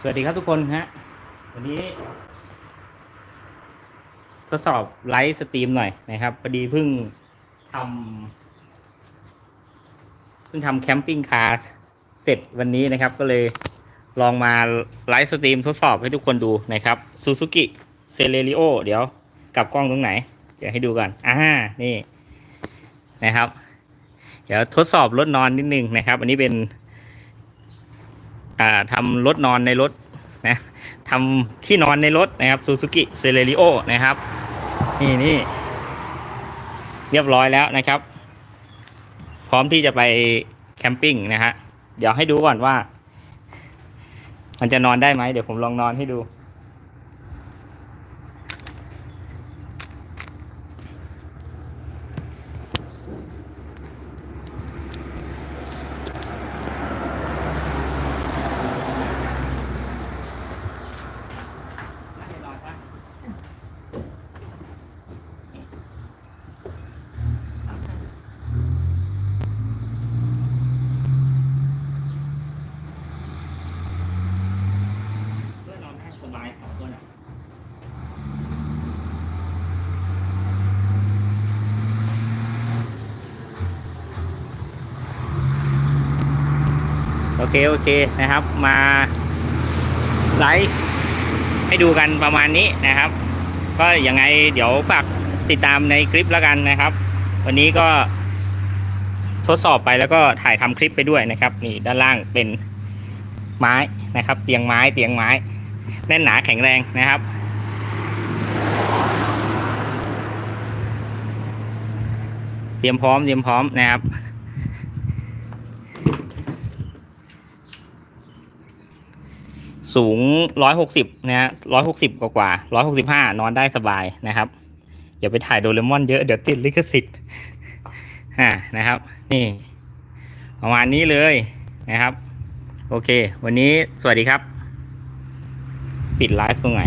สวัสดีครับทุกคนฮะ วันนี้ ทดสอบไลฟ์สตรีมหน่อยนะครับพอดีเพิ่งทำเพิ่งทำแคมปิ้งคาร์เสร็จวันนี้นะครับ ก็เลยลองมาไลฟ์สตรีมทดสอบให้ทุกคนดูนะครับซูซูกิเซเลริโอเดี๋ยวกลับกล้องตรงไหน เดี๋ยวให้ดูก่อนอ่านี่นะครับ เดี๋ยวทดสอบรถนอนนิดนึงนะครับ อันนี้เป็น ทำรถนอนในรถนะทำที่นอนในรถนะครับซูซูกิเซเลริโอนะครับ นี่นี่เรียบร้อยแล้วนะครับ พร้อมที่จะไปแคมปิ้งนะฮะเดี๋ยวให้ดูก่อนว่า มันจะนอนได้ไหมเดี๋ยวผมลองนอนให้ดู เพื่อนอนให้สบายสองคนอะ โอ เค โอเคนะครับ มาไลฟ์ให้ดูกันประมาณนี้นะครับ ก็ยังไงเดี๋ยวฝากติดตามในคลิปแล้วกันนะครับ วันนี้ก็ทดสอบไปแล้วก็ถ่ายทำคลิปไปด้วยนะครับ นี่ด้านล่างเป็นไม้นะครับ เตียงไม้เตียงไม้ แน่นหนาแข็งแรงนะครับเตรียมพร้อมเตรียมพร้อมนะครับ สูงร้อยหกสิบนะฮะร้อยหกสิบกว่าร้อยหกสิบห้านอนได้สบายนะครับ อย่าไปถ่ายโดเรมอนเยอะ เดี๋ยวติดลิขสิทธิ์อ่านะครับ นี่ ประมาณนี้เลยนะครับ โอเค วันนี้สวัสดีครับ ปิดไลฟ์ตรงไหน